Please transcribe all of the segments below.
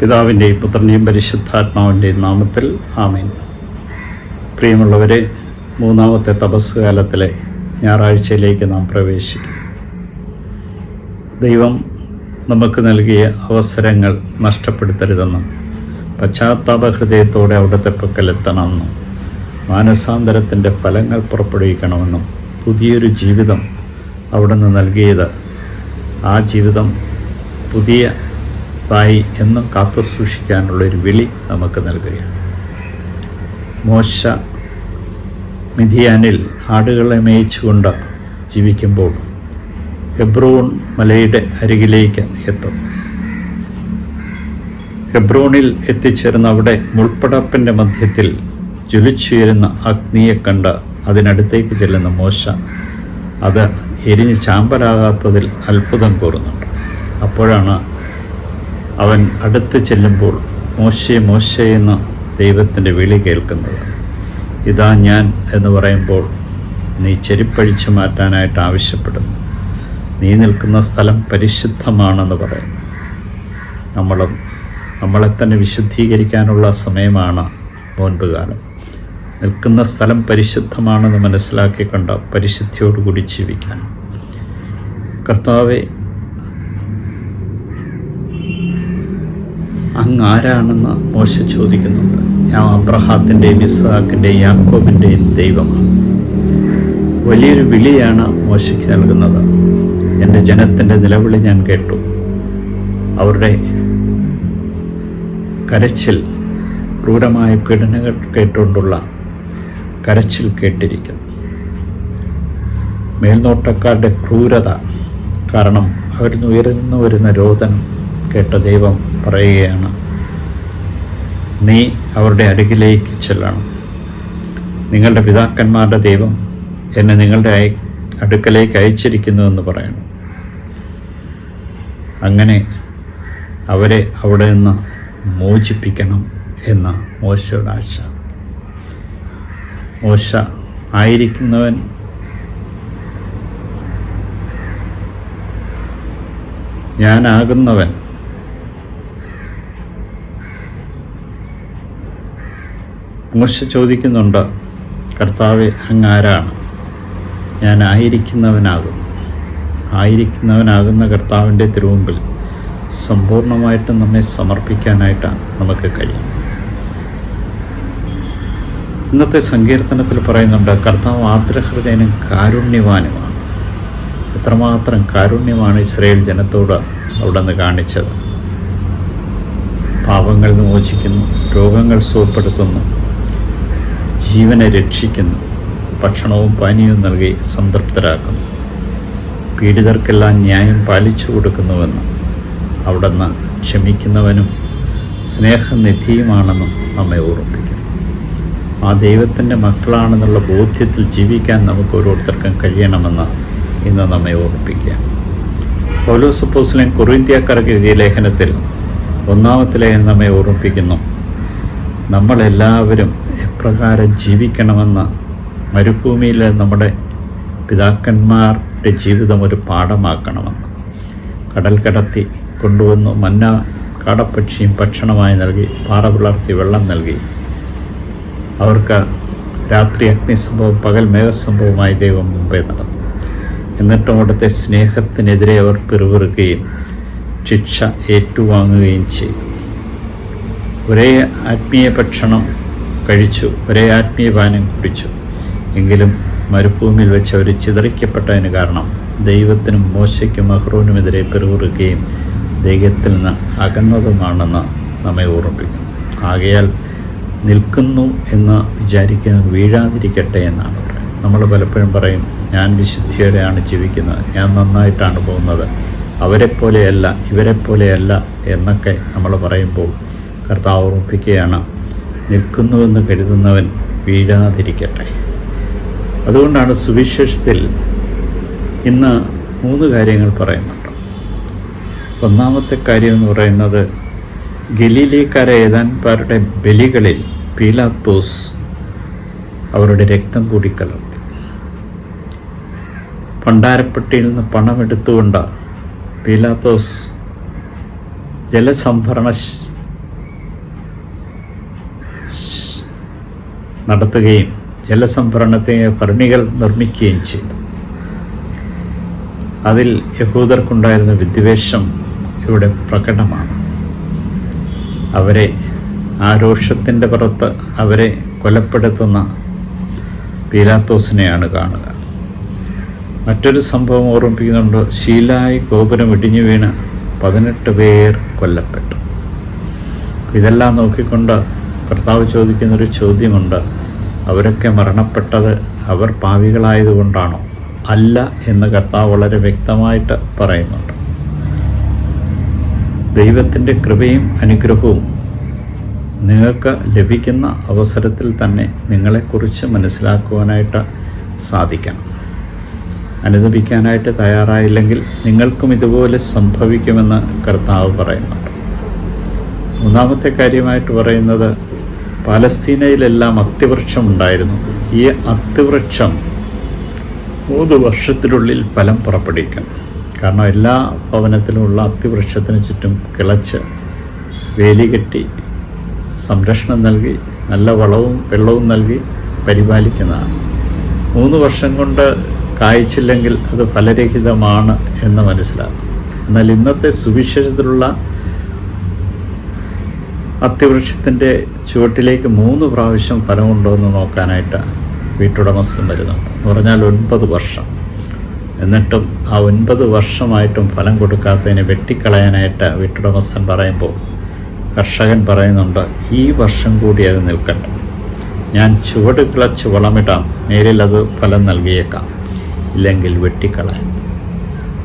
പിതാവിന്റെയും പുത്രന്റെയും പരിശുദ്ധാത്മാവിന്റെയും നാമത്തിൽ ആമേൻ. പ്രിയമുള്ളവരെ മൂന്നാമത്തെ തപസ് കാലത്തിലെ ഞായറാഴ്ചയിലേക്ക് നാം പ്രവേശിക്കും ദൈവം നമുക്ക് നൽകിയ അവസരങ്ങൾ നഷ്ടപ്പെടുത്തരുതെന്നും പശ്ചാത്താപ ഹൃദയത്തോടെ അവിടുത്തെ പക്കലെത്തണമെന്നും മാനസാന്തരത്തിന്റെ ഫലങ്ങൾ പുറപ്പെടുവിക്കണമെന്നും പുതിയൊരു ജീവിതം അവിടുന്ന് നൽകിയത് ആ ജീവിതം പുതിയതായി എന്നും കാത്തു സൂക്ഷിക്കാനുള്ളൊരു വിളി നമുക്ക് നൽകുകയാണ്. മോശ മിഥിയാനിൽ ആടുകളെ മേയിച്ചുകൊണ്ട് ജീവിക്കുമ്പോൾ ഹെബ്രോൺ മലയുടെ അരികിലേക്ക് എത്തും. ഹെബ്രോണിൽ എത്തിച്ചേർന്ന അവിടെ മുൾപ്പടപ്പിന്റെ മധ്യത്തിൽ ജ്വലിച്ചുയരുന്ന അഗ്നിയെ കണ്ട് അതിനടുത്തേക്ക് ചെല്ലുന്ന മോശ അത് എരിഞ്ഞ് ചാമ്പലാകാത്തതിൽ അത്ഭുതം കൂറുന്നുണ്ട്. അപ്പോഴാണ് അവൻ അടുത്ത് ചെല്ലുമ്പോൾ മോശെ മോശെ എന്ന് ദൈവത്തിന്റെ വിളി കേൾക്കുന്നത്. ഇതാ ഞാൻ എന്ന് പറയുമ്പോൾ നീ ചെരിപ്പഴിച്ചു മാറ്റാനായിട്ട് ആവശ്യപ്പെടുന്നു. നീ നിൽക്കുന്ന സ്ഥലം പരിശുദ്ധമാണെന്ന് പറയുന്നു. നമ്മളും നമ്മളെ തന്നെ വിശുദ്ധീകരിക്കാനുള്ള സമയമാണ് നോൻപ് കാലം നിൽക്കുന്ന സ്ഥലം പരിശുദ്ധമാണെന്ന് മനസ്സിലാക്കിക്കൊണ്ട് പരിശുദ്ധിയോടുകൂടി ജീവിക്കാൻ. കർത്താവെ അങ്ങ് ആരാണെന്ന് മോശ ചോദിക്കുന്നുണ്ട്. ഞാൻ അബ്രഹാത്തിന്റെയും ഇസ്ഹാക്കിന്റെയും യാക്കോബിന്റെയും ദൈവമാണ്. വലിയൊരു വിളിയാണ് മോശയ്ക്ക് നൽകുന്നത്. എന്റെ ജനത്തിന്റെ നിലവിളി ഞാൻ കേട്ടു. അവരുടെ കരച്ചിൽ ക്രൂരമായ പീഡനങ്ങൾ കേട്ടുകൊണ്ടുള്ള കരച്ചിൽ കേട്ടിരിക്കുന്നു. മേൽനോട്ടക്കാരുടെ ക്രൂരത കാരണം അവരിൽ നിന്ന് ഉയർന്നു വരുന്ന രോദനം കേട്ട ദൈവം പറയുകയാണ് നീ അവരുടെ അരികിലേക്ക് ചെല്ലണം. നിങ്ങളുടെ പിതാക്കന്മാരുടെ ദൈവം എന്നെ നിങ്ങളുടെ അടുക്കലേക്ക് അയച്ചിരിക്കുന്നുവെന്ന് പറയണം അങ്ങനെ അവരെ അവിടെ നിന്ന് മോചിപ്പിക്കണം എന്ന മോശയുടെ ആശ. മോശ ആയിരിക്കുന്നവൻ ഞാനാകുന്നവൻ മോശ ചോദിക്കുന്നുണ്ട് കർത്താവ് അങ്ങ് ആരാണ് ഞാൻ ആയിരിക്കുന്നവനാകുന്നു. ആയിരിക്കുന്നവനാകുന്ന കർത്താവിന്റെ തിരുമുമ്പിൽ സമ്പൂർണമായിട്ടും നമ്മെ സമർപ്പിക്കാനായിട്ടാണ് നമുക്ക് കഴിയും ഇന്നത്തെ സങ്കീർത്തനത്തിൽ പറയുന്നുണ്ട് കർത്താവ് ആദ്രഹൃദയനും കാരുണ്യവാനുമാണ്. എത്രമാത്രം കാരുണ്യമാണ് ഇസ്രയേൽ ജനത്തോട് അവിടെ നിന്ന് കാണിച്ചത്. പാപങ്ങൾ മോചിക്കുന്നു രോഗങ്ങൾ സുഖപ്പെടുത്തുന്നു ജീവനെ രക്ഷിക്കുന്നു. ഭക്ഷണവും പാനീയവും നൽകി സംതൃപ്തരാക്കുന്നു. പീഡിതർക്കെല്ലാം ന്യായം പാലിച്ചു കൊടുക്കുന്നുവെന്ന് അവിടുന്ന് ക്ഷമിക്കുന്നവനും സ്നേഹനിധിയുമാണെന്നും നമ്മെ ഓർമ്മിപ്പിക്കുന്നു. ആ ദൈവത്തിന്റെ മക്കളാണെന്നുള്ള ബോധ്യത്തിൽ ജീവിക്കാൻ നമുക്ക് ഓരോരുത്തർക്കും കഴിയണമെന്ന് ഇന്ന് നമ്മെ ഓർമ്മിപ്പിക്കുക പൗലോസ് പോസ്ലിൻ കുറിന്ത്യക്കാർക്ക് എഴുതിയ ലേഖനത്തിൽ ഒന്നാമത്തെ ലേഖനം നമ്മെ ഓർമ്മിപ്പിക്കുന്നു. നമ്മളെല്ലാവരും എപ്രകാരം ജീവിക്കണമെന്ന് മരുഭൂമിയിലെ നമ്മുടെ പിതാക്കന്മാരുടെ ജീവിതം ഒരു പാഠമാക്കണമെന്ന് കടൽ കടത്തി കൊണ്ടുവന്നു മന്ന കാടപ്പക്ഷിയും ഭക്ഷണമായി നൽകി പാറ പിളർത്തി വെള്ളം നൽകി. അവർക്ക് രാത്രി അഗ്നിസംഭവം പകൽ മേഘസംഭവമായി ദൈവം മുമ്പേ നടന്നു. എന്നിട്ടും അവിടുത്തെ സ്നേഹത്തിനെതിരെ അവർ പിറുപിറുക്കുകയും ശിക്ഷ ഏറ്റുവാങ്ങുകയും ചെയ്തു. ഒരേ ആത്മീയ ഭക്ഷണം കഴിച്ചു ഒരേ ആത്മീയ പാനം കുടിച്ചു. എങ്കിലും മരുഭൂമിയിൽ വെച്ച് അവർ ചിതറിക്കപ്പെട്ടതിന് കാരണം ദൈവത്തിനും മോശയ്ക്കും അഹ്റോനുമെതിരെ പെരുകുറുകയും ദൈവത്തിൽ നിന്ന് അകന്നതുമാണെന്ന് നമ്മെ ഓർമ്മിപ്പിക്കും. ആകയാൽ നിൽക്കുന്നു എന്ന് വിചാരിക്കുന്നത് വീഴാതിരിക്കട്ടെ എന്നാണ് നമ്മൾ പലപ്പോഴും പറയും ഞാൻ വിശുദ്ധിയോടെയാണ് ജീവിക്കുന്നത് ഞാൻ നന്നായിട്ടാണ് പോകുന്നത് അവരെപ്പോലെയല്ല ഇവരെപ്പോലെയല്ല എന്നൊക്കെ നമ്മൾ പറയുമ്പോൾ കർത്താവ് ഓർമ്മിപ്പിക്കുകയാണ് നിൽക്കുന്നുവെന്ന് കരുതുന്നവൻ വീഴാതിരിക്കട്ടെ. അതുകൊണ്ടാണ് സുവിശേഷത്തിൽ ഇന്ന് മൂന്ന് കാര്യങ്ങൾ പറയുന്നുണ്ട് ഒന്നാമത്തെ കാര്യം എന്ന് പറയുന്നത് ഗലീലേക്കാര ഏതാൻപാരുടെ ബലികളിൽ പീലാത്തോസ് അവരുടെ രക്തം കൂടി കലർത്തി. പണ്ടാരപ്പെട്ടിയിൽ നിന്ന് പണമെടുത്തുകൊണ്ട് പീലാത്തോസ് ജലസംഭരണ നടത്തുകയും ജലസംഭരണത്തെ ഭരണികൾ നിർമ്മിക്കുകയും ചെയ്തു. അതിൽ യഹൂദർക്കുണ്ടായിരുന്ന വിദ്വേഷം ഇവിടെ പ്രകടമാണ്. അവരെ ആ രോഷത്തിന്റെ പുറത്ത് അവരെ കൊലപ്പെടുത്തുന്ന പീലാത്തോസിനെയാണ് കാണുക. മറ്റൊരു സംഭവം ഓർമ്മിപ്പിക്കുന്നുണ്ട്. ശീലായി ഗോപുരം ഇടിഞ്ഞു വീണ് പതിനെട്ട് പേർ കൊല്ലപ്പെട്ടു. ഇതെല്ലാം നോക്കിക്കൊണ്ട് കർത്താവ് ചോദിക്കുന്നൊരു ചോദ്യമുണ്ട്. അവരൊക്കെ മരണപ്പെട്ടത് അവർ പാവികളായതുകൊണ്ടാണോ? അല്ല എന്ന് കർത്താവ് വളരെ വ്യക്തമായിട്ട് പറയുന്നുണ്ട്. ദൈവത്തിന്റെ കൃപയും അനുഗ്രഹവും നിങ്ങൾക്ക് ലഭിക്കുന്ന അവസരത്തിൽ തന്നെ നിങ്ങളെക്കുറിച്ച് മനസ്സിലാക്കുവാനായിട്ട് സാധിക്കണം. അനുദപിക്കാനായിട്ട് തയ്യാറായില്ലെങ്കിൽ നിങ്ങൾക്കും ഇതുപോലെ സംഭവിക്കുമെന്ന് കർത്താവ് പറയുന്നുണ്ട്. മൂന്നാമത്തെ കാര്യമായിട്ട് പറയുന്നത് പാലസ്തീനയിലെല്ലാം അത്തിവൃക്ഷം ഉണ്ടായിരുന്നു ഈ അത്തിവൃക്ഷം മൂന്ന് വർഷത്തിനുള്ളിൽ ഫലം പുറപ്പെടുവിക്കണം കാരണം എല്ലാ ഭവനത്തിലുമുള്ള അത്തിവൃക്ഷത്തിന് ചുറ്റും കിളച്ച് വേലി കെട്ടി സംരക്ഷണം നൽകി നല്ല വളവും വെള്ളവും നൽകി പരിപാലിക്കുന്നതാണ്. മൂന്ന് വർഷം കൊണ്ട് കായ്ച്ചില്ലെങ്കിൽ അത് ഫലരഹിതമാണ് എന്ന് മനസ്സിലാക്കും എന്നാൽ ഇന്നത്തെ സുവിശേഷത്തിലുള്ള അത്യവൃക്ഷത്തിന്റെ ചുവട്ടിലേക്ക് മൂന്ന് പ്രാവശ്യം ഫലമുണ്ടോ എന്ന് നോക്കാനായിട്ട് വീട്ടുടമസ്ഥൻ വരുന്നുണ്ട് എന്ന് പറഞ്ഞാൽ ഒൻപത് വർഷം. എന്നിട്ടും ആ ഒൻപത് വർഷമായിട്ടും ഫലം കൊടുക്കാത്തതിനെ വെട്ടിക്കളയാനായിട്ട് വീട്ടുടമസ്ഥൻ പറയുമ്പോൾ കർഷകൻ പറയുന്നുണ്ട് ഈ വർഷം കൂടി അത് നിൽക്കട്ടെ. ഞാൻ ചുവട് കിളച്ച് വളമിടാം. നേരിൽ അത് ഫലം നൽകിയേക്കാം. ഇല്ലെങ്കിൽ വെട്ടിക്കളയാം.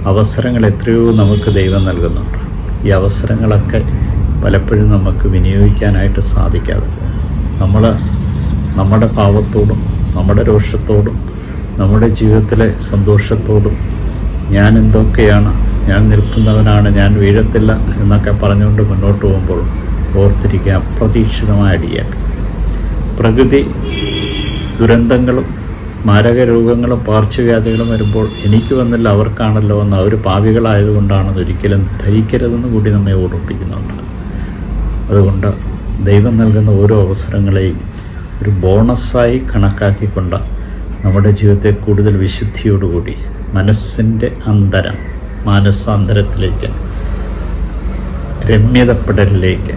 അവസരങ്ങൾ എത്രയോ നമുക്ക് ദൈവം നൽകുന്നുണ്ട്. ഈ അവസരങ്ങളൊക്കെ പലപ്പോഴും നമുക്ക് വിനിയോഗിക്കാനായിട്ട് സാധിക്കാതെ. നമ്മൾ നമ്മുടെ പാവത്തോടും നമ്മുടെ രോഷത്തോടും നമ്മുടെ ജീവിതത്തിലെ സന്തോഷത്തോടും ഞാൻ എന്തൊക്കെയാണ് ഞാൻ നിൽക്കുന്നവനാണ് ഞാൻ വീഴത്തില്ല എന്നൊക്കെ പറഞ്ഞുകൊണ്ട് മുന്നോട്ട് പോകുമ്പോൾ ഓർത്തിരിക്കുക അപ്രതീക്ഷിതമായ അടിയേക്ക്. പ്രകൃതി ദുരന്തങ്ങളും മാരക രോഗങ്ങളും പാർശ്വവ്യാധികളും വരുമ്പോൾ എനിക്ക് വന്നില്ല അവർക്കാണല്ലോ എന്ന് അവർ പാവികളായതുകൊണ്ടാണെന്ന് ഒരിക്കലും ധരിക്കരുതെന്ന് കൂടി നമ്മെ ഓർമ്മിപ്പിക്കുന്നുണ്ട്. അതുകൊണ്ട് ദൈവം നൽകുന്ന ഓരോ അവസരങ്ങളെയും ഒരു ബോണസായി കണക്കാക്കിക്കൊണ്ട് നമ്മുടെ ജീവിതത്തെ കൂടുതൽ വിശുദ്ധിയോടുകൂടി മനസ്സിന്റെ അന്തരം മാനസാന്തരത്തിലേക്ക് രമ്യതപ്പെടലിലേക്ക്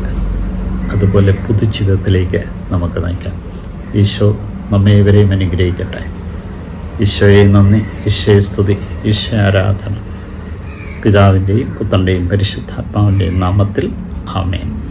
അതുപോലെ പുതുജീവിതത്തിലേക്ക് നമുക്ക് നയിക്കാം. ഈശോ നമ്മെ ഇവരെയും അനുഗ്രഹിക്കട്ടെ. ഈശോയെ നന്ദി ഈശോയെ സ്തുതി ഈശോ ആരാധന. പിതാവിന്റെയും പുത്രന്റെയും പരിശുദ്ധാത്മാവിന്റെയും നാമത്തിൽ ആമേൻ.